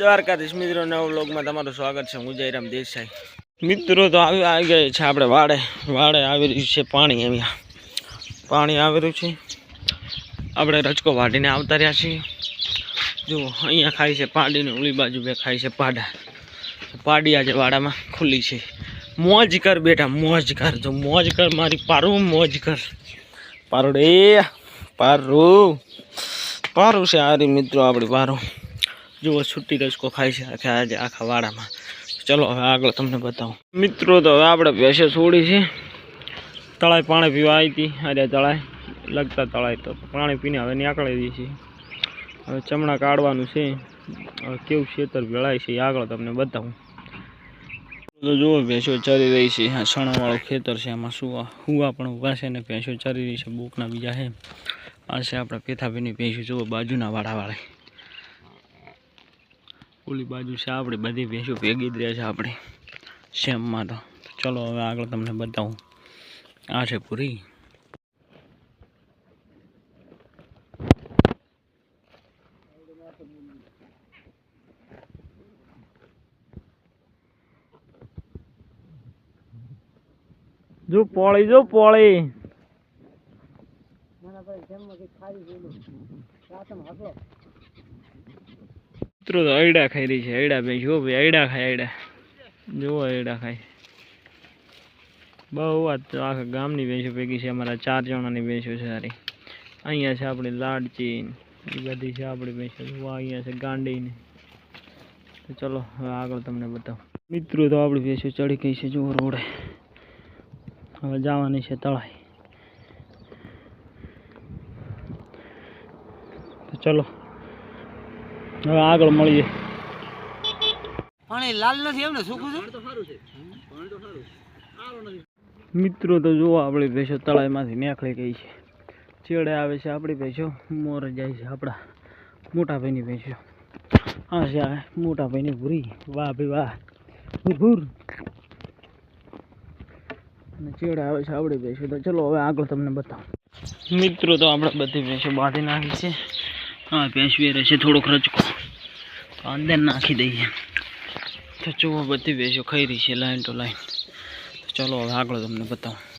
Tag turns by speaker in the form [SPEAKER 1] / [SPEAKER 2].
[SPEAKER 1] દ્વારકાધીશ મિત્રો, નવ વ્લોગમાં તમારું સ્વાગત છે. હું જયરામ દેસાઈ. મિત્રો તો આવી આવી ગયા છે આપણે વાડે. વાડે આવી રહ્યું છે પાણી અહીંયા. પાણી આવી રહ્યું છે. આપણે રચકો વાટીને આવતા રહ્યા છીએ. જુઓ અહીંયા ખાય છે પાડીને ઉલી બાજુ બે ખાય છે પાડા. પાડી આજે વાડામાં ખુલ્લી છે. મોજ કર બેટા, મોજ કર. જો, મોજ કર મારી પારું, મોજ કર. પારુડે, પારું. પારું છે આ રહી મિત્રો, આપણી પારું. જુઓ છૂટી રસકો ખાય છે. આખા આજે આખા વાડામાં. ચલો, હવે આગળ તમને બતાવું. મિત્રો, તો હવે આપણે ભેંસે છોડી છે. તળાઈ પાણી પીવા આવી હતી. આજે તળાઈ લગતા તળાઈ તો પાણી પીને હવે નીકળી દઈએ છીએ હવે ચમડા કાઢવાનું છે. હવે કેવું ખેતર ભેળાય છે આગળ તમને બતાવું. તો જુઓ, ભેંસો ચરી રહી છે. આ સણાવાળું ખેતર છે. આમાં સુવા હુવા પણ ઊભા છે ને ભેંસો ચરી રહી છે. બુકના બીજા છે. આ છે આપણે પેથાભીની ભેંસો. જુઓ, બાજુના વાળાવાળી ઓલી બાજુ છે આપણી, બધી ભેંસો ભેગી જ રહે છે આપણી. સેમમાં તો. ચલો હવે આગળ તમને બતાવું. આ છે પૂરી. જો પોળી જો પોળી. મિત્રો તો અયડા ખાઈ રહી છે, અયડા ભાઈ, જો ભાઈ, અયડા ખાય, અયડા. જુઓ અયડા ખાય. બહુ વાત આખા ગામની ભેંસો ભેગી છે, અમારા ચાર જણાની ભેંસો છે સારી અહીંયા છે આપણી લાડચીન એ બધી છે આપણી ભેંસો. જુઓ અહીંયા છે ગાંડીને. તો ચલો, હવે આગળ તમને બતાવું. મિત્રો તો આપણી ભેંસો ચડી ગઈ છે, જુઓ રોડે. હવે જવાની છે તળાઈ. તો ચલો હવે આગળ મળીએ.
[SPEAKER 2] પાણી લાલ નથી એમ ને સૂકું છે?
[SPEAKER 1] મિત્રો તો જુઓ આપણી ભેંસો તળાઈમાંથી નેખળી ગઈ છે. ચેડે આવે છે આપણી ભેંસો મોર જાય છે આપણા મોટા ભાઈની ભેંસો. આ છે આ મોટા ભાઈની ભૂરી. વાહ ભાઈ વાહ. ભૂર ભૂર. અને ચેડે આવે છે આપણી ભેંસો. તો ચલો હવે આગળ તમને બતાવું. મિત્રો તો આપણે બધી ભેંસો બાંધી નાખી છે. હા ભેંસ રહેશે થોડો થોડોક રચકો અંદર નાખી દઈએ. તો જુઓ બધી ભેંસો ખાઈ રહી છે, લાઈન ટુ લાઈન. તો ચલો, હવે આગળ તમને બતાવું.